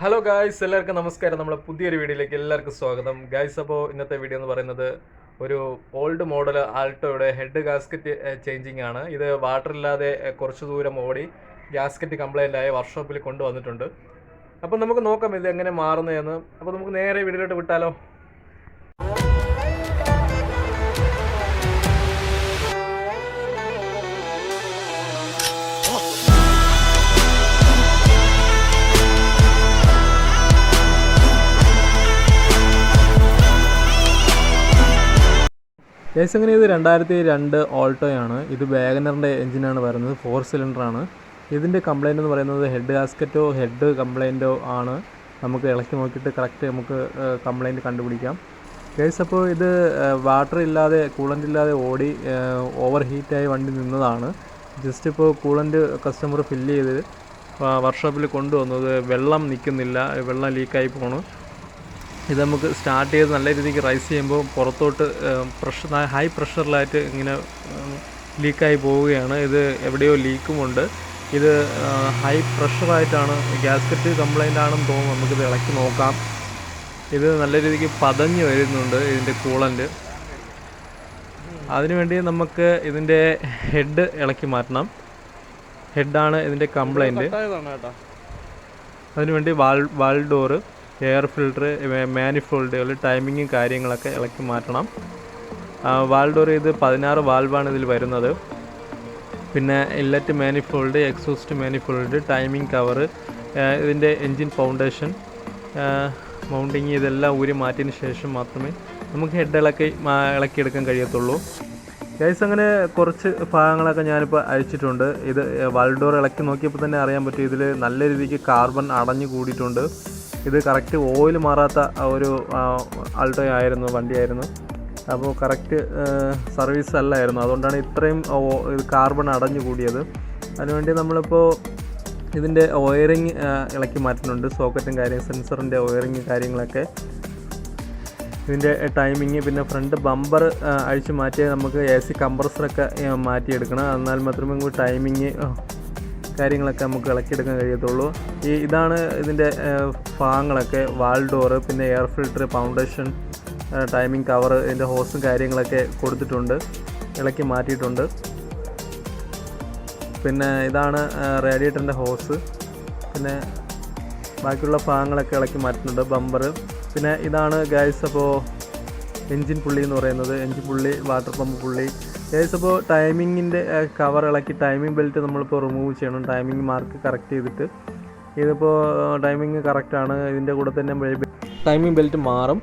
Hello guys എല്ലാവർക്കും നമസ്കാരം. നമ്മുടെ പുതിയൊരു വീഡിയോയിലേക്ക് എല്ലാവർക്കും സ്വാഗതം. ഗായ്സ് അപ്പോൾ ഇന്നത്തെ വീഡിയോ എന്ന് പറയുന്നത് ഒരു ഓൾഡ് മോഡൽ ആൾട്ടോയുടെ ഹെഡ് ഗാസ്കറ്റ് ചേഞ്ചിങ് ആണ്. ഇത് വാട്ടർ ഇല്ലാതെ കുറച്ച് ദൂരം ഓടി ഗാസ്കറ്റ് കംപ്ലൈന്റ് ആയ വർക്ക്ഷോപ്പിൽ കൊണ്ടുവന്നിട്ടുണ്ട്. അപ്പോൾ നമുക്ക് നോക്കാം ഇത് എങ്ങനെ മാറുന്നതെന്ന്. അപ്പോൾ നമുക്ക് നേരെ വീഡിയോയിലോട്ട് വിട്ടാലോ? കേസ് എങ്ങനെ ഇത് രണ്ടായിരത്തി രണ്ട് ഓൾട്ടോയാണ് ഇത് വാഗനറിന്റെ എഞ്ചിനാണ് വരുന്നത്. ഫോർ സിലിണ്ടറാണ് ഇതിന്റെ കംപ്ലൈന്റ് എന്ന് പറയുന്നത് ഹെഡ് ഗാസ്കറ്റോ ഹെഡ് കംപ്ലൈന്റോ ആണ്. നമുക്ക് ഇളക്കി നോക്കിയിട്ട് കറക്റ്റ് നമുക്ക് കംപ്ലൈന്റ് കണ്ടുപിടിക്കാം. കേസ് അപ്പോൾ ഇത് വാട്ടർ ഇല്ലാതെ കൂളന്റ് ഇല്ലാതെ ഓടി ഓവർ ഹീറ്റായി വണ്ടി നിന്നതാണ്. ജസ്റ്റ് ഇപ്പോൾ കൂളന്റ് കസ്റ്റമർ ഫില്ല് ചെയ്ത് വർക്ക്ഷോപ്പിൽ കൊണ്ടുവന്നത്. വെള്ളം നിൽക്കുന്നില്ല. വെള്ളം ലീക്കായി പോണു. ഇത് നമുക്ക് സ്റ്റാർട്ട് ചെയ്ത് നല്ല രീതിക്ക് റൈസ് ചെയ്യുമ്പോൾ പുറത്തോട്ട് പ്രഷർ ഹൈ പ്രഷറിലായിട്ട് ഇങ്ങനെ ലീക്കായി പോവുകയാണ്. ഇത് എവിടെയോ ലീക്കുമുണ്ട് ഇത് ഹൈ പ്രഷറായിട്ടാണ് ഗ്യാസ്കറ്റ് കംപ്ലൈന്റ് ആണെന്ന് തോന്നുന്നു. നമുക്കിത് ഇളക്കി നോക്കാം. ഇത് നല്ല രീതിക്ക് പതഞ്ഞ് വരുന്നുണ്ട് ഇതിന്റെ കൂളന്റ് അതിനുവേണ്ടി നമുക്ക് ഇതിന്റെ ഹെഡ് ഇളക്കി മാറ്റണം. ഹെഡാണ് ഇതിന്റെ കംപ്ലൈന്റ് അതിനുവേണ്ടി valve valve door air filter മാനിഫോൾഡുകൾ ടൈമിങ്ങും കാര്യങ്ങളൊക്കെ ഇളക്കി മാറ്റണം. വാൾഡോർ ഇത് പതിനാറ് വാൾവാണ് ഇതിൽ വരുന്നത്. പിന്നെ inlet manifold exhaust manifold timing cover ഇതിന്റെ എൻജിൻ ഫൗണ്ടേഷൻ മൗണ്ടിങ് ഇതെല്ലാം ഊരി മാറ്റിയതിന് ശേഷം മാത്രമേ നമുക്ക് ഹെഡ് ഇളക്കി ഇളക്കിയെടുക്കാൻ കഴിയത്തുള്ളൂ. ഗൈസ് അങ്ങനെ കുറച്ച് ഭാഗങ്ങളൊക്കെ ഞാനിപ്പോൾ അയച്ചിട്ടുണ്ട്. ഇത് വാൾഡോർ ഇളക്കി നോക്കിയപ്പോൾ തന്നെ അറിയാൻ പറ്റും ഇതിൽ നല്ല രീതിക്ക് കാർബൺ അടഞ്ഞു കൂടിയിട്ടുണ്ട്. ഇത് കറക്റ്റ് ഓയിൽ മാറാത്ത ഒരു ആൾട്ടോ ആയിരുന്നു വണ്ടിയായിരുന്നു. അപ്പോൾ കറക്റ്റ് സർവീസ് അല്ലായിരുന്നു. അതുകൊണ്ടാണ് ഇത്രയും കാർബൺ അടഞ്ഞു കൂടിയത്. അതിനുവേണ്ടി നമ്മളിപ്പോൾ ഇതിന്റെ ഒയറിങ് ഇളക്കി മാറ്റുന്നുണ്ട്. സോക്കറ്റും കാര്യം സെൻസറിന്റെ ഒയറിങ് കാര്യങ്ങളൊക്കെ. ഇതിന്റെ ടൈമിങ് പിന്നെ ഫ്രണ്ട് ബമ്പർ അഴിച്ച് മാറ്റിയാൽ നമുക്ക് എ സി കംപ്രസറൊക്കെ ആ, മാറ്റിയെടുക്കണം. എന്നാൽ മാത്രമേ ടൈമിങ് കാര്യങ്ങളൊക്കെ നമുക്ക് ഇളക്കിയെടുക്കാൻ കഴിയത്തുള്ളൂ. ഈ ഇതാണ് ഇതിന്റെ ഭാഗങ്ങളൊക്കെ വാൾ ഡോറ് പിന്നെ air filter foundation timing cover ഇതിന്റെ ഹോസും കാര്യങ്ങളൊക്കെ കൊടുത്തിട്ടുണ്ട് ഇളക്കി മാറ്റിയിട്ടുണ്ട്. പിന്നെ ഇതാണ് റേഡിയേറ്ററിന്റെ ഹോസ്. പിന്നെ ബാക്കിയുള്ള ഭാഗങ്ങളൊക്കെ ഇളക്കി മാറ്റുന്നുണ്ട് ബമ്പർ. പിന്നെ ഇതാണ് ഗൈസ് അപ്പോൾ എൻജിൻ പുള്ളി എന്ന് പറയുന്നത് എൻജിൻ പുള്ളി വാട്ടർ പമ്പ് പുള്ളി. ഇപ്പോൾ ടൈമിങ്ങിന്റെ കവർ ഇളക്കി ടൈമിംഗ് ബെൽറ്റ് നമ്മളിപ്പോൾ റിമൂവ് ചെയ്യണം. ടൈമിംഗ് മാർക്ക് കറക്റ്റ് ചെയ്തിട്ട്. ഇതിപ്പോൾ ടൈമിങ് കറക്റ്റാണ് ഇതിന്റെ കൂടെ തന്നെ ടൈമിംഗ് ബെൽറ്റ് മാറും.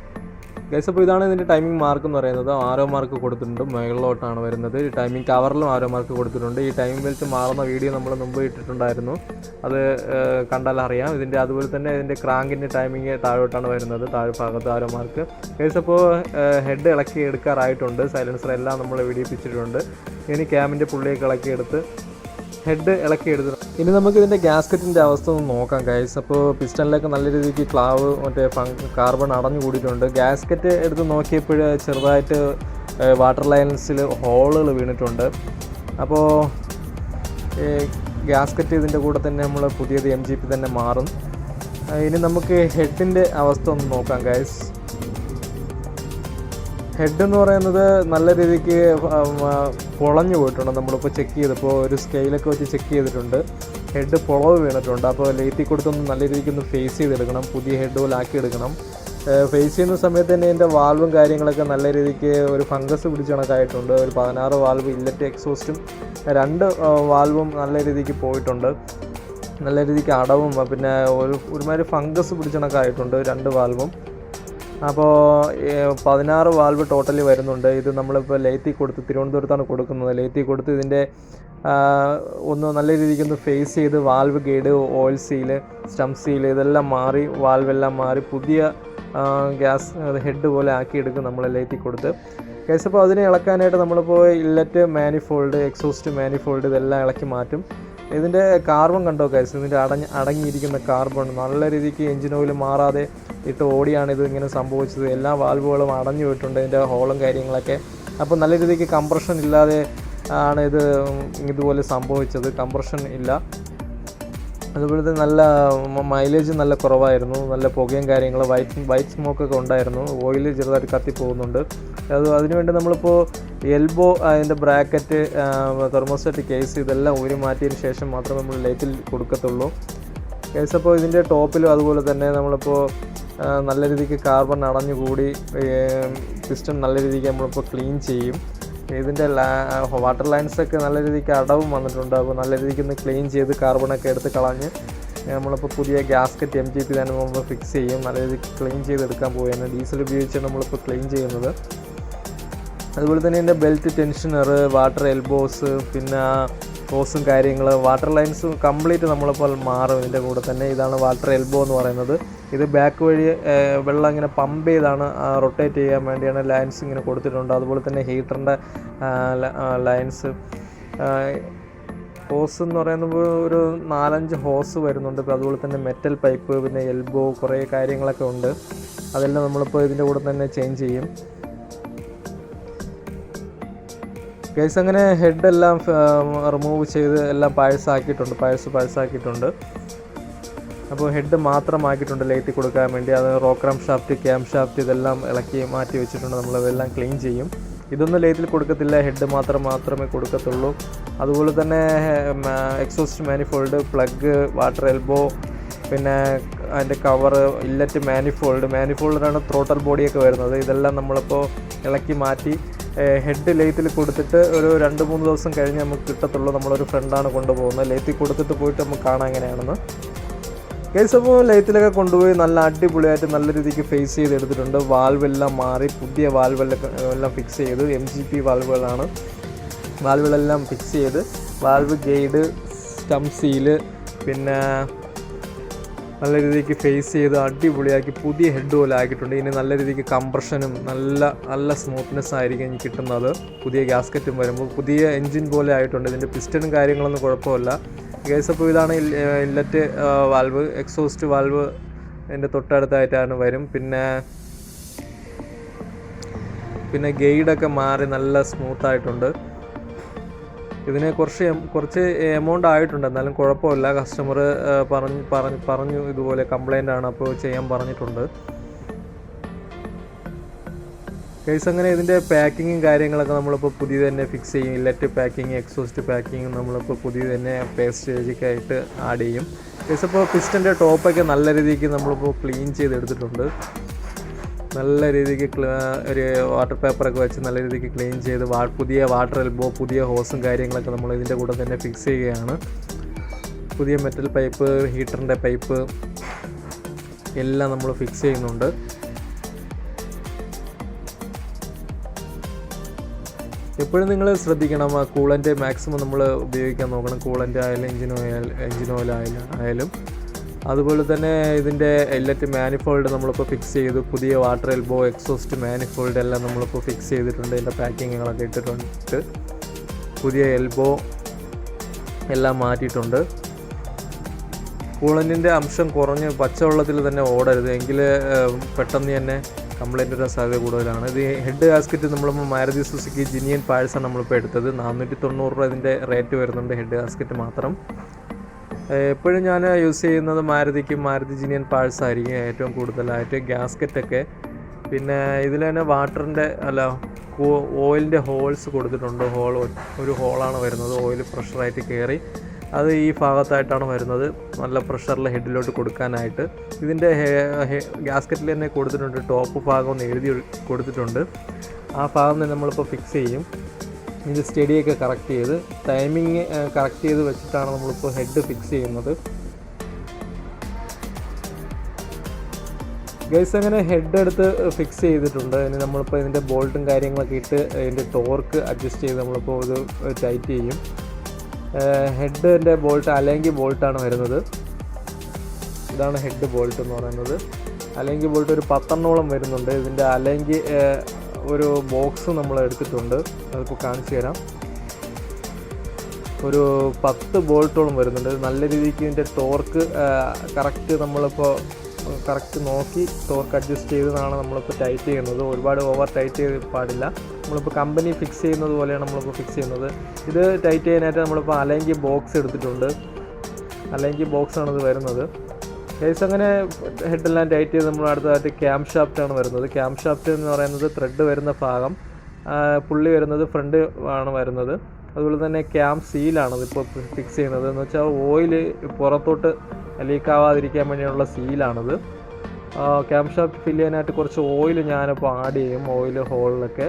ഗൈസ് അപ്പോൾ ഇതാണ് ഇതിന്റെ ടൈമിംഗ് മാർക്ക് എന്ന് പറയുന്നത്. ആരോ മാർക്ക് കൊടുത്തിട്ടുണ്ട്. മുകളിലോട്ടാണ് വരുന്നത്. ഈ ടൈമിംഗ് കവറിലും ആരോ മാർക്ക് കൊടുത്തിട്ടുണ്ട്. ഈ ടൈമിംഗ് ബെൽറ്റ് മാറുന്ന വീഡിയോ നമ്മൾ മുമ്പ് ഇട്ടിട്ടുണ്ടായിരുന്നു. അത് കണ്ടാൽ അറിയാം. ഇതിന്റെ അതുപോലെ തന്നെ ഇതിന്റെ ക്രാങ്കിന്റെ ടൈമിംഗ് താഴോട്ടാണ് വരുന്നത്. താഴെ ഭാഗത്ത് ആരോ മാർക്ക് ഗൈസ് അപ്പോൾ ഹെഡ് ഇളക്കി എടുക്കാറായിട്ടുണ്ട്. സൈലൻസർ എല്ലാം നമ്മൾ വീഡിയോ പിച്ചിട്ടുണ്ട് ഇനി ക്യാമിന്റെ പുള്ളിയൊക്കെ ഇളക്കിയെടുത്ത് ഹെഡ് ഇളക്കി എടുത്തു ഇനി നമുക്ക് ഇതിന്റെ ഗ്യാസ്കറ്റിന്റെ അവസ്ഥ ഒന്ന് നോക്കാം ഗൈസ് അപ്പോൾ പിസ്റ്റണിലൊക്കെ നല്ല രീതിക്ക് ക്ലാവ് മറ്റേ കാർബൺ അടഞ്ഞു കൂടിയിട്ടുണ്ട്. ഗ്യാസ്കറ്റ് എടുത്ത് നോക്കിയപ്പോൾ ചെറുതായിട്ട് വാട്ടർ ലൈൻസിൽ ഹോളുകൾ വീണിട്ടുണ്ട്. അപ്പോൾ ഗ്യാസ്കറ്റ് ഇതിന്റെ കൂടെ തന്നെ നമ്മൾ പുതിയത് എം ജി പി തന്നെ മാറും. ഇനി നമുക്ക് ഹെഡിന്റെ അവസ്ഥ ഒന്ന് നോക്കാം ഗൈസ് ഹെഡ് എന്ന് പറയുന്നത് നല്ല രീതിക്ക് പൊളഞ്ഞു പോയിട്ടുണ്ട്. നമ്മളിപ്പോൾ ചെക്ക് ചെയ്തപ്പോൾ ഒരു സ്കെയിലൊക്കെ വെച്ച് ചെക്ക് ചെയ്തിട്ടുണ്ട്. ഹെഡ് പൊളവ് വീണിട്ടുണ്ട്. അപ്പോൾ ലേറ്റി കൊടുത്തൊന്ന് നല്ല രീതിക്ക് ഒന്ന് ഫേസ് ചെയ്തെടുക്കണം. പുതിയ ഹെഡ് പോലെ ആക്കി എടുക്കണം ഫേസ് ചെയ്യുന്ന സമയത്ത് തന്നെ എന്റെ വാൽവും കാര്യങ്ങളൊക്കെ നല്ല രീതിക്ക് ഒരു ഫംഗസ് പിടിച്ച കണക്കായിട്ടുണ്ട്. ഒരു പതിനാറ് വാൽവ് ഇല്ലറ്റ് എക്സോസ്റ്റും രണ്ട് വാൽവും നല്ല രീതിക്ക് പോയിട്ടുണ്ട്. നല്ല രീതിക്ക് അടവും പിന്നെ ഒരു ഒരുമാതിരി ഫംഗസ് പിടിച്ച കണക്കായിട്ടുണ്ട്. രണ്ട് വാൽവും അപ്പോൾ പതിനാറ് വാൽവ് ടോട്ടലി വരുന്നുണ്ട്. ഇത് നമ്മളിപ്പോൾ ലേത്തി കൊടുത്ത് തിരുവനന്തപുരത്താണ് കൊടുക്കുന്നത്. ലേത്തി കൊടുത്ത് ഇതിന്റെ ഒന്ന് നല്ല രീതിക്ക് ഒന്ന് ഫേസ് ചെയ്ത് valve guide oil seal stem seal ഇതെല്ലാം മാറി വാൽവെല്ലാം മാറി പുതിയ ഗ്യാസ് ഹെഡ് പോലെ ആക്കിയെടുക്കും നമ്മൾ ലേത്തി കൊടുത്ത്. കേസ് അപ്പോൾ അതിനെ ഇളക്കാനായിട്ട് നമ്മളിപ്പോൾ ഇല്ലറ്റ് മാനിഫോൾഡ് എക്സോസ്റ്റ് മാനിഫോൾഡ് ഇതെല്ലാം ഇളക്കി മാറ്റും. ഇതിന്റെ കാർബൺ കണ്ടോ കേസ് ഇതിന്റെ അടഞ്ഞ് അടങ്ങിയിരിക്കുന്ന കാർബൺ നല്ല രീതിക്ക് എഞ്ചിൻ ഓയിൽ മാറാതെ ഇട്ട് ഓടിയാണ് ഇത് ഇങ്ങനെ സംഭവിച്ചത്. എല്ലാ വാൽവുകളും അടഞ്ഞു പോയിട്ടുണ്ട് ഇതിന്റെ ഹോളും കാര്യങ്ങളൊക്കെ. അപ്പോൾ നല്ല രീതിക്ക് കംപ്രഷൻ ഇല്ലാതെ ആണ് ഇത് ഇതുപോലെ സംഭവിച്ചത്. കംപ്രഷൻ ഇല്ല. അതുപോലെ നല്ല മൈലേജ് നല്ല കുറവായിരുന്നു. നല്ല പുകയും കാര്യങ്ങളും വൈറ്റ് വൈറ്റ് സ്മോക്കൊക്കെ ഉണ്ടായിരുന്നു. ഓയിൽ ചെറുതായിട്ട് കത്തി പോകുന്നുണ്ട് അത് അതിനുവേണ്ടി നമ്മളിപ്പോൾ എൽബോ അതിന്റെ ബ്രാക്കറ്റ് തെർമോസ്റ്റാറ്റ് കേസ് ഇതെല്ലാം ഊരി മാറ്റിയതിന് ശേഷം മാത്രമേ നമ്മൾ ലൈറ്റിൽ കൊടുക്കത്തുള്ളൂ. കേസ് അപ്പോൾ ഇതിന്റെ ടോപ്പിലും അതുപോലെ തന്നെ നമ്മളിപ്പോൾ നല്ല രീതിക്ക് കാർബൺ അടഞ്ഞുകൂടി സിസ്റ്റം നല്ല രീതിക്ക് നമ്മളിപ്പോൾ ക്ലീൻ ചെയ്യും. ഇതിന്റെ വാട്ടർ ലൈൻസൊക്കെ നല്ല രീതിക്ക് അടവും വന്നിട്ടുണ്ട്. അപ്പോൾ നല്ല രീതിക്ക് ഒന്ന് ക്ലീൻ ചെയ്ത് കാർബണൊക്കെ എടുത്ത് കളഞ്ഞ് നമ്മളിപ്പോൾ പുതിയ ഗ്യാസ്കറ്റ് എം ജി പി തന്നെ നമ്മൾ ഫിക്സ് ചെയ്യും. നല്ല രീതിക്ക് ക്ലീൻ ചെയ്തെടുക്കാൻ പോവുകയാണ്. ഡീസൽ ഉപയോഗിച്ചാണ് നമ്മളിപ്പോൾ ക്ലീൻ ചെയ്യുന്നത്. അതുപോലെ തന്നെ ഇതിന്റെ ബെൽറ്റ് ടെൻഷനർ വാട്ടർ എൽബോസ് പിന്നെ ഹോസും കാര്യങ്ങൾ വാട്ടർ ലൈൻസും കംപ്ലീറ്റ് നമ്മളിപ്പോൾ മാറും ഇതിന്റെ കൂടെ തന്നെ. ഇതാണ് വാട്ടർ എൽബോ എന്ന് പറയുന്നത്. ഇത് ബാക്ക് വഴി വെള്ളം ഇങ്ങനെ പമ്പ് ചെയ്താണ് റൊട്ടേറ്റ് ചെയ്യാൻ വേണ്ടിയാണ് ലൈൻസ് ഇങ്ങനെ കൊടുത്തിട്ടുണ്ട്. അതുപോലെ തന്നെ ഹീറ്ററിന്റെ ലൈൻസ് ഹോസ് എന്ന് പറയുന്നത് ഒരു നാലഞ്ച് ഹോസ് വരുന്നുണ്ട്. ഇപ്പോൾ അതുപോലെ തന്നെ മെറ്റൽ പൈപ്പ് പിന്നെ എൽബോ കുറേ കാര്യങ്ങളൊക്കെ ഉണ്ട്. അതെല്ലാം നമ്മളിപ്പോൾ ഇതിന്റെ കൂടെ തന്നെ ചേഞ്ച് ചെയ്യും. കേസ് അങ്ങനെ ഹെഡ് എല്ലാം റിമൂവ് ചെയ്ത് എല്ലാം പാഴ്സാക്കിയിട്ടുണ്ട് പാഴ്സ് പാഴ്സാക്കിയിട്ടുണ്ട് അപ്പോൾ ഹെഡ് മാത്രമാക്കിയിട്ടുണ്ട് ലൈറ്റി കൊടുക്കാൻ വേണ്ടി. അത് റോക്രാം ഷാഫ്റ്റ് ക്യാം ഷാഫ്റ്റ് ഇതെല്ലാം ഇളക്കി മാറ്റി വെച്ചിട്ടുണ്ട്. നമ്മൾ നമ്മളതെല്ലാം ക്ലീൻ ചെയ്യും. ഇതൊന്നും ലൈറ്റിൽ കൊടുക്കത്തില്ല. ഹെഡ് മാത്രം മാത്രമേ കൊടുക്കത്തുള്ളൂ. അതുപോലെ തന്നെ exhaust manifold plug water elbow പിന്നെ അതിന്റെ കവറ് ഇല്ലറ്റ് മാനിഫോൾഡ് മാനിഫോൾഡിലാണ് ത്രോട്ടൽ ബോഡിയൊക്കെ വരുന്നത്. ഇതെല്ലാം നമ്മളിപ്പോൾ ഇളക്കി മാറ്റി ഹെഡ് ലേത്തിൽ കൊടുത്തിട്ട് ഒരു രണ്ട് മൂന്ന് ദിവസം കഴിഞ്ഞ് നമുക്ക് കിട്ടത്തുള്ളൂ. നമ്മളൊരു ഫ്രണ്ടാണ് കൊണ്ടുപോകുന്നത്. ലേത്തിൽ കൊടുത്തിട്ട് പോയിട്ട് നമുക്ക് കാണാം എങ്ങനെയാണെന്ന്. കേസ് അപ്പോൾ ലൈത്തിലൊക്കെ കൊണ്ടുപോയി നല്ല അടിപൊളിയായിട്ട് നല്ല രീതിക്ക് ഫേസ് ചെയ്ത് എടുത്തിട്ടുണ്ട് വാൽവെല്ലാം മാറി പുതിയ വാൽവെല്ലാം എല്ലാം ഫിക്സ് ചെയ്ത്. എം ജി പി വാൽവുകളാണ് വാൽവുകളെല്ലാം ഫിക്സ് ചെയ്ത് വാൽവ് ഗൈഡ് സ്റ്റം സീൽ പിന്നെ നല്ല രീതിക്ക് ഫേസ് ചെയ്ത് അടിപൊളിയാക്കി പുതിയ ഹെഡ് പോലെ ആക്കിയിട്ടുണ്ട്. ഇനി നല്ല രീതിക്ക് കംപ്രഷനും നല്ല നല്ല സ്മൂത്ത്നെസ് ആയിരിക്കും ഇനി കിട്ടുന്നത്. പുതിയ ഗ്യാസ്കറ്റും വരുമ്പോൾ പുതിയ എൻജിൻ പോലെ ആയിട്ടുണ്ട്. ഇതിന്റെ പിസ്റ്റനും കാര്യങ്ങളൊന്നും കുഴപ്പമില്ല. കേസ് അപ്പോൾ ഇതാണ് ഇല്ലറ്റ് വാൽവ് എക്സോസ്റ്റ് വാൽവ് എന്റെ തൊട്ടടുത്തായിട്ടാണ് വരും. പിന്നെ പിന്നെ ഗൈഡൊക്കെ മാറി നല്ല സ്മൂത്ത് ആയിട്ടുണ്ട്. ഇതിന് കുറച്ച് കുറച്ച് എമൗണ്ട് ആയിട്ടുണ്ട്. എന്നാലും കുഴപ്പമില്ല. കസ്റ്റമർ പറഞ്ഞു പറഞ്ഞു പറഞ്ഞു ഇതുപോലെ കംപ്ലൈന്റ് ആണ് അപ്പോൾ ചെയ്യാൻ പറഞ്ഞിട്ടുണ്ട്. കേസ് അങ്ങനെ ഇതിന്റെ പാക്കിങ്ങും കാര്യങ്ങളൊക്കെ നമ്മളിപ്പോൾ പുതിയ തന്നെ ഫിക്സ് ചെയ്യും. ഇല്ലറ്റ് പാക്കിങ് എക്സോസ്റ്റ് പാക്കിങ്ങും നമ്മളിപ്പോൾ പുതിയ തന്നെ പേസ്റ്റേജൊക്കെ ആയിട്ട് ആഡ് ചെയ്യും. കേസ് ഇപ്പോൾ പിസ്റ്റന്റെ ടോപ്പൊക്കെ നല്ല രീതിക്ക് നമ്മളിപ്പോൾ ക്ലീൻ ചെയ്തെടുത്തിട്ടുണ്ട്. നല്ല രീതിക്ക് ഒരു വാട്ടർ പേപ്പറൊക്കെ വെച്ച് നല്ല രീതിക്ക് ക്ലീൻ ചെയ്ത് പുതിയ വാട്ടർ എൽബോ പുതിയ ഹോസും കാര്യങ്ങളൊക്കെ നമ്മൾ ഇതിന്റെ കൂടെ തന്നെ ഫിക്സ് ചെയ്യുകയാണ്. പുതിയ മെറ്റൽ പൈപ്പ് ഹീറ്ററിന്റെ പൈപ്പ് എല്ലാം നമ്മൾ ഫിക്സ് ചെയ്യുന്നുണ്ട്. എപ്പോഴും നിങ്ങൾ ശ്രദ്ധിക്കണം ആ കൂളന്റ് മാക്സിമം നമ്മൾ ഉപയോഗിക്കാൻ നോക്കണം. കൂളന്റ് ആയാലും എഞ്ചിൻ ഓയിൽ എഞ്ചിൻ ഓയിൽ ആയാലും. അതുപോലെ തന്നെ ഇതിന്റെ എല്ലറ്റ് മാനിഫോൾഡ് നമ്മളിപ്പോൾ ഫിക്സ് ചെയ്തു. പുതിയ വാട്ടർ എൽബോ എക്സോസ്റ്റ് മാനിഫോൾഡ് എല്ലാം നമ്മളിപ്പോൾ ഫിക്സ് ചെയ്തിട്ടുണ്ട്. ഇതിന്റെ പാക്കിങ്ങുകളൊക്കെ ഇട്ടിട്ടുണ്ട്. പുതിയ എൽബോ എല്ലാം മാറ്റിയിട്ടുണ്ട്. കൂളന്റിന്റെ അംശം കുറഞ്ഞ് പച്ചവെള്ളത്തിൽ തന്നെ ഓടരുത്. എങ്കിൽ പെട്ടെന്ന് തന്നെ കംപ്ലൈന്റ് വരാൻ സാധ്യത കൂടുതലാണ്. ഇത് ഹെഡ് ഗാസ്കറ്റ് നമ്മളിപ്പോൾ മാരുതി സുസുക്കി ജിനിയൻ പാഴ്സാണ് നമ്മളിപ്പോൾ എടുത്തത്. നാനൂറ്റി തൊണ്ണൂറ് രൂപ ഇതിന്റെ റേറ്റ് വരുന്നുണ്ട് ഹെഡ് ഗാസ്കറ്റ് മാത്രം. എപ്പോഴും ഞാൻ യൂസ് ചെയ്യുന്നത് മാരുതിക്കും മാരുതി ജിനിയൻ പാഴ്സ് ആയിരിക്കും ഏറ്റവും കൂടുതലായിട്ട് ഗ്യാസ്കറ്റൊക്കെ പിന്നെ ഇതിൽ തന്നെ വാട്ടറിന്റെ അല്ല ഓയിലിന്റെ ഹോൾസ് കൊടുത്തിട്ടുണ്ട്. ഹോൾ ഒരു ഹോളാണ് വരുന്നത്. ഓയിൽ പ്രഷറായിട്ട് കയറി അത് ഈ ഭാഗത്തായിട്ടാണ് വരുന്നത്. നല്ല പ്രഷറിൽ ഹെഡിലോട്ട് കൊടുക്കാനായിട്ട്. ഇതിന്റെ ഗ്യാസ്കറ്റിൽ തന്നെ കൊടുത്തിട്ടുണ്ട്. ടോപ്പ് ഭാഗം ഒന്ന് എഴുതി കൊടുത്തിട്ടുണ്ട്. ആ ഭാഗം തന്നെ നമ്മളിപ്പോൾ ഫിക്സ് ചെയ്യും. ഇത് സ്റ്റഡിയൊക്കെ കറക്റ്റ് ചെയ്ത് ടൈമിങ് കറക്റ്റ് ചെയ്ത് വെച്ചിട്ടാണ് നമ്മളിപ്പോൾ ഹെഡ് ഫിക്സ് ചെയ്യുന്നത്. ഗൈസ് അങ്ങനെ ഹെഡ് എടുത്ത് ഫിക്സ് ചെയ്തിട്ടുണ്ട്. ഇനി നമ്മളിപ്പോൾ ഇതിന്റെ ബോൾട്ടും കാര്യങ്ങളൊക്കെ ഇട്ട് ഇതിന്റെ ടോർക്ക് അഡ്ജസ്റ്റ് ചെയ്ത് നമ്മളിപ്പോൾ ഇത് ടൈറ്റ് ചെയ്യും. ഹെഡിന്റെ ബോൾട്ട് അലങ്കി ബോൾട്ടാണ് വരുന്നത്. ഇതാണ് ഹെഡ് ബോൾട്ട് എന്ന് പറയുന്നത്. അലങ്കി ബോൾട്ട് ഒരു പത്തെണ്ണോളം വരുന്നുണ്ട്. ഇതിന്റെ അല്ലെങ്കിൽ ഒരു ബോക്സ് നമ്മൾ എടുത്തിട്ടുണ്ട്. അതിപ്പോൾ കാണിച്ചു തരാം. ഒരു പത്ത് ബോൾട്ടോളം വരുന്നുണ്ട്. നല്ല രീതിക്ക് ഇതിന്റെ ടോർക്ക് കറക്റ്റ് നമ്മളിപ്പോൾ കറക്റ്റ് നോക്കി ടോർക്ക് അഡ്ജസ്റ്റ് ചെയ്തതാണ് നമ്മളിപ്പോൾ ടൈറ്റ് ചെയ്യുന്നത്. ഒരുപാട് ഓവർ ടൈറ്റ് ചെയ്ത് പാടില്ല. നമ്മളിപ്പോൾ കമ്പനി ഫിക്സ് ചെയ്യുന്നത് പോലെയാണ് നമ്മളിപ്പോൾ ഫിക്സ് ചെയ്യുന്നത്. ഇത് ടൈറ്റ് ചെയ്യാനായിട്ട് നമ്മളിപ്പോൾ അലങ്കി ബോക്സ് എടുത്തിട്ടുണ്ട്. അലങ്കി ബോക്സ് ആണ് ഇത് വരുന്നത്. കേസ് അങ്ങനെ ഹെഡെല്ലാം ടൈറ്റ് ചെയ്ത് നമ്മൾ അടുത്തതായിട്ട് ക്യാം ഷാഫ്റ്റാണ് വരുന്നത്. ക്യാം ഷാഫ്റ്റ് എന്ന് പറയുന്നത് ത്രെഡ് വരുന്ന ഭാഗം പുള്ളി വരുന്നത് ഫ്രണ്ട് ആണ് വരുന്നത്. അതുപോലെ തന്നെ ക്യാം സീലാണ് ഇതിപ്പോൾ ഫിക്സ് ചെയ്യുന്നത്. എന്ന് വെച്ചാൽ ഓയിൽ പുറത്തോട്ട് ലീക്ക് ആവാതിരിക്കാൻ വേണ്ടിയുള്ള സീലാണിത് ക്യാം ഷാഫ്റ്റ് ഫില്ല് ചെയ്യാനായിട്ട് കുറച്ച് ഓയിൽ ഞാനിപ്പോൾ ആഡ് ചെയ്യും ഓയിൽ ഹോളിലൊക്കെ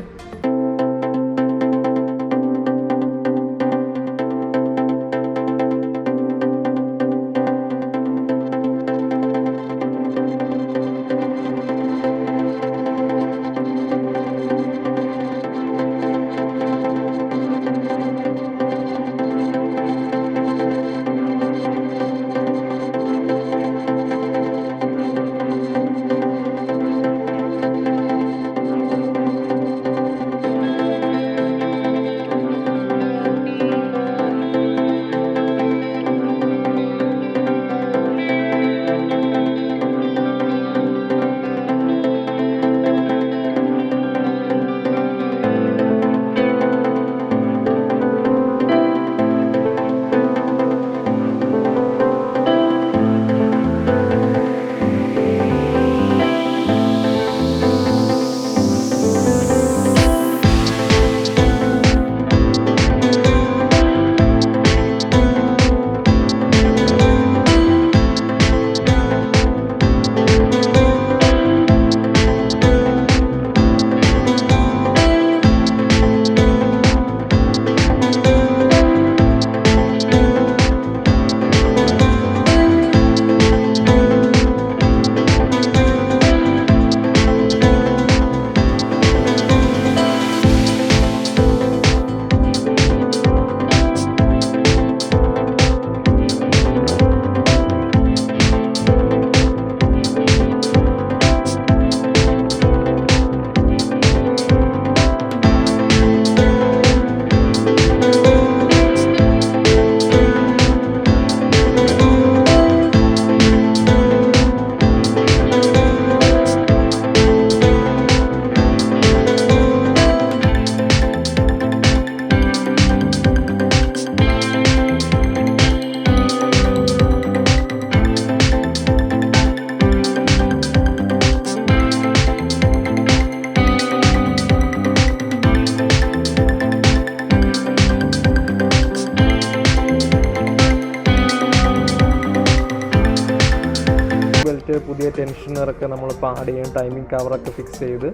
ബെൽറ്റ് പുതിയ ടെൻഷനറൊക്കെ നമ്മൾ ചെയ്യും ടൈമിംഗ് കവറൊക്കെ ഫിക്സ് ചെയ്ത്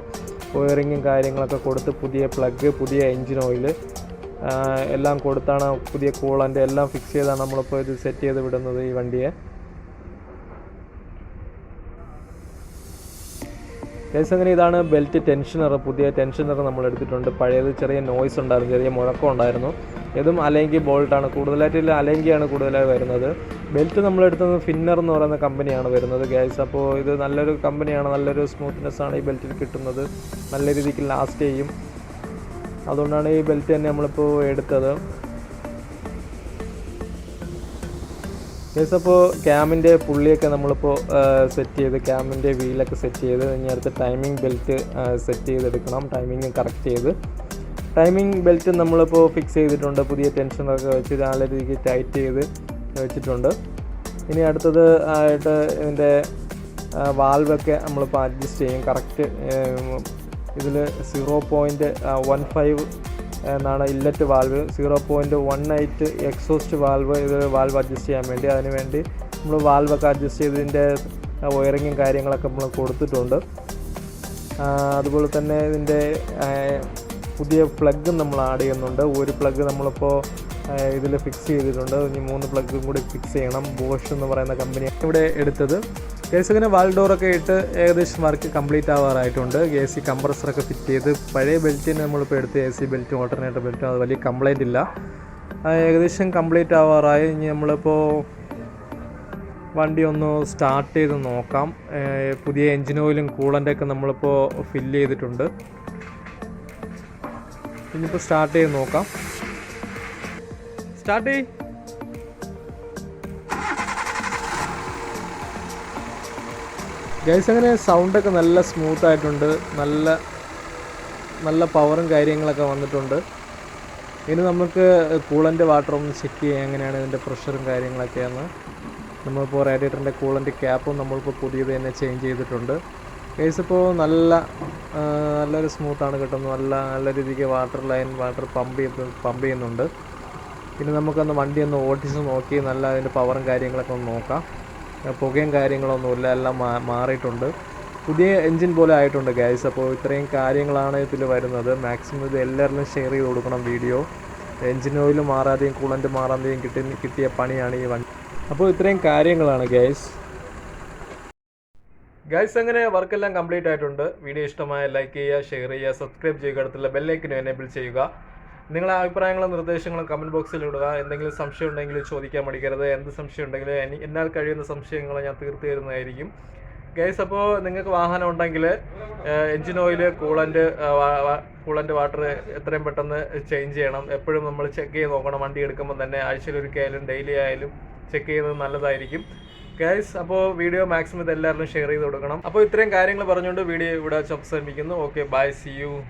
വയറിങ്ങും കാര്യങ്ങളൊക്കെ കൊടുത്ത് പുതിയ പ്ലഗ് പുതിയ എൻജിൻ ഓയിൽ എല്ലാം കൊടുത്താണ് പുതിയ കൂളന്റെ എല്ലാം ഫിക്സ് ചെയ്താണ് നമ്മളിപ്പോൾ ഇത് സെറ്റ് ചെയ്ത് വിടുന്നത് ഈ വണ്ടിയെ. കേസ് അങ്ങനെ ഇതാണ് ബെൽറ്റ് ടെൻഷനർ പുതിയ ടെൻഷനർ നമ്മൾ എടുത്തിട്ടുണ്ട്. പഴയത് ചെറിയ നോയ്സ് ഉണ്ടായിരുന്നു ചെറിയ മുഴക്കം ഉണ്ടായിരുന്നു. ഇതും അലങ്കി ബോൾട്ടാണ് കൂടുതലായിട്ട് ഇതിൽ അലങ്കിയാണ് കൂടുതലായി വരുന്നത്. ബെൽറ്റ് നമ്മൾ എടുത്തത് ഫിന്നർ എന്ന് പറയുന്ന കമ്പനിയാണ് വരുന്നത് ഗ്യാസ് അപ്പോൾ ഇത് നല്ലൊരു കമ്പനിയാണ് നല്ലൊരു സ്മൂത്ത്നെസ് ആണ് ഈ ബെൽറ്റിൽ കിട്ടുന്നത്. നല്ല രീതിക്ക് ലാസ്റ്റ് ചെയ്യും. അതുകൊണ്ടാണ് ഈ ബെൽറ്റ് തന്നെ നമ്മളിപ്പോൾ എടുത്തത്. കേസ് അപ്പോൾ ക്യാമിന്റെ പുള്ളിയൊക്കെ നമ്മളിപ്പോൾ സെറ്റ് ചെയ്ത് ക്യാമിന്റെ വീലൊക്കെ സെറ്റ് ചെയ്ത് ഇനി അടുത്ത് ടൈമിംഗ് ബെൽറ്റ് സെറ്റ് ചെയ്തെടുക്കണം. ടൈമിംഗ് കറക്റ്റ് ചെയ്ത്. ടൈമിംഗ് ബെൽറ്റ് നമ്മളിപ്പോൾ ഫിക്സ് ചെയ്തിട്ടുണ്ട്. പുതിയ ടെൻഷനൊക്കെ വെച്ച് നല്ല രീതിക്ക് ടൈറ്റ് ചെയ്ത് വെച്ചിട്ടുണ്ട്. ഇനി അടുത്തത് ആയിട്ട് ഇതിന്റെ വാൽവൊക്കെ നമ്മളിപ്പോൾ അഡ്ജസ്റ്റ് ചെയ്യും. കറക്റ്റ് ഇതിൽ സീറോ പോയിന്റ് വൺ ഫൈവ് എന്നാണ് inlet valve. Zero point one eight exhaust valve ഇത് വാൽവ് അഡ്ജസ്റ്റ് ചെയ്യാൻ വേണ്ടി. അതിന് വേണ്ടി നമ്മൾ വാൽവൊക്കെ അഡ്ജസ്റ്റ് ചെയ്തതിന്റെ വയറിങ്ങും കാര്യങ്ങളൊക്കെ നമ്മൾ കൊടുത്തിട്ടുണ്ട്. അതുപോലെ തന്നെ ഇതിന്റെ പുതിയ പ്ലഗ് നമ്മൾ ആഡ് ചെയ്യുന്നുണ്ട്. ഒരു പ്ലഗ് നമ്മളിപ്പോൾ ഇതിൽ ഫിക്സ് ചെയ്തിട്ടുണ്ട്. ഇനി മൂന്ന് പ്ലഗും കൂടി ഫിക്സ് ചെയ്യണം. ബോഷ് എന്ന് പറയുന്ന കമ്പനി ഇവിടെ എടുത്തത്. കേസിങ്ങനെ വാൽഡോറൊക്കെ ഇട്ട് ഏകദേശം വർക്ക് കംപ്ലീറ്റ് ആവാറായിട്ടുണ്ട്. എ സി കംപ്രസറൊക്കെ ഫിറ്റ് ചെയ്ത് പഴയ ബെൽറ്റിന് നമ്മളിപ്പോൾ എടുത്ത് എ സി ബെൽറ്റും ഓൾട്ടർനേറ്റർ ബെൽറ്റും അത് വലിയ കംപ്ലൈന്റ് ഇല്ല. ഏകദേശം കംപ്ലീറ്റ് ആവാറായി. ഇനി നമ്മളിപ്പോൾ വണ്ടി ഒന്ന് സ്റ്റാർട്ട് ചെയ്ത് നോക്കാം. പുതിയ എൻജിൻ ഓയിലും കൂളന്റൊക്കെ നമ്മളിപ്പോൾ ഫില്ല് ചെയ്തിട്ടുണ്ട്. ഇനിയിപ്പോൾ സ്റ്റാർട്ട് ചെയ്ത് നോക്കാം. സ്റ്റാർട്ട് ചെയ് ഗൈസ് അങ്ങനെ സൗണ്ടൊക്കെ നല്ല സ്മൂത്ത് ആയിട്ടുണ്ട്. നല്ല നല്ല പവറും കാര്യങ്ങളൊക്കെ വന്നിട്ടുണ്ട്. ഇനി നമുക്ക് കൂളന്റെ വാട്ടർ ഒന്ന് ചെക്ക് ചെയ്യാം എങ്ങനെയാണ് ഇതിന്റെ പ്രഷറും കാര്യങ്ങളൊക്കെയെന്ന്. നമ്മളിപ്പോൾ റേഡിയേറ്ററിന്റെ കൂളന്റെ ക്യാപ്പും നമ്മളിപ്പോൾ പുതിയത് തന്നെ ചേഞ്ച് ചെയ്തിട്ടുണ്ട്. ഗൈസ് ഇപ്പോൾ നല്ല നല്ലൊരു സ്മൂത്താണ് കിട്ടുന്നത് നല്ല നല്ല രീതിക്ക് വാട്ടർ ലൈൻ വാട്ടർ പമ്പ് ചെയ്ത് പമ്പ് ചെയ്യുന്നുണ്ട്. പിന്നെ നമുക്കൊന്ന് വണ്ടി ഒന്ന് ഓടിച്ച് നോക്കി നല്ല അതിന്റെ പവറും കാര്യങ്ങളൊക്കെ ഒന്ന് നോക്കാം. പുകയും കാര്യങ്ങളൊന്നുമില്ല എല്ലാം മാറിയിട്ടുണ്ട്. പുതിയ എൻജിൻ പോലെ ആയിട്ടുണ്ട് ഗൈസ് അപ്പോൾ ഇത്രയും കാര്യങ്ങളാണ് ഇതിൽ വരുന്നത്. മാക്സിമം ഇത് എല്ലാവരിലും ഷെയർ ചെയ്ത് കൊടുക്കണം വീഡിയോ എൻജിൻ ഓയിൽ മാറാതെയും കൂളന്റ് മാറാതെയും കിട്ടി കിട്ടിയ പണിയാണ് ഈ വണ്ടി. അപ്പോൾ ഇത്രയും കാര്യങ്ങളാണ് ഗൈസ് ഗൈസ് അങ്ങനെ വർക്കെല്ലാം കംപ്ലീറ്റ് ആയിട്ടുണ്ട്. വീഡിയോ ഇഷ്ടമായ ലൈക്ക് ചെയ്യുക ഷെയർ ചെയ്യുക സബ്സ്ക്രൈബ് ചെയ്യുക അടുത്തുള്ള ബെല്ലൈക്കിനും എനേബിൾ ചെയ്യുക. നിങ്ങളുടെ അഭിപ്രായങ്ങളും നിർദ്ദേശങ്ങളും കമന്റ് ബോക്സിൽ ഇടുക. എന്തെങ്കിലും സംശയം ഉണ്ടെങ്കിൽ ചോദിക്കാൻ മടിക്കരുത്. എന്ത് സംശയം ഉണ്ടെങ്കിലും എനി- എന്നാൽ കഴിയുന്ന സംശയങ്ങൾ ഞാൻ തീർത്തു തരുന്നതായിരിക്കും. ഗൈസ് അപ്പോൾ നിങ്ങൾക്ക് വാഹനം ഉണ്ടെങ്കിൽ engine oil coolant coolant water എത്രയും പെട്ടെന്ന് ചേഞ്ച് ചെയ്യണം. എപ്പോഴും നമ്മൾ ചെക്ക് ചെയ്ത് നോക്കണം. വണ്ടി എടുക്കുമ്പോൾ തന്നെ ആഴ്ചയിൽ ഒരിക്കലും ഡെയിലി ആയാലും ചെക്ക് ചെയ്യുന്നത് നല്ലതായിരിക്കും. ഗൈസ് അപ്പോൾ വീഡിയോ മാക്സിമം ഇത് എല്ലാവരും ഷെയർ ചെയ്ത് കൊടുക്കണം. അപ്പോൾ ഇത്രയും കാര്യങ്ങൾ പറഞ്ഞുകൊണ്ട് വീഡിയോ ഇവിടെ അവസാനിപ്പിക്കുന്നു. Okay bye C U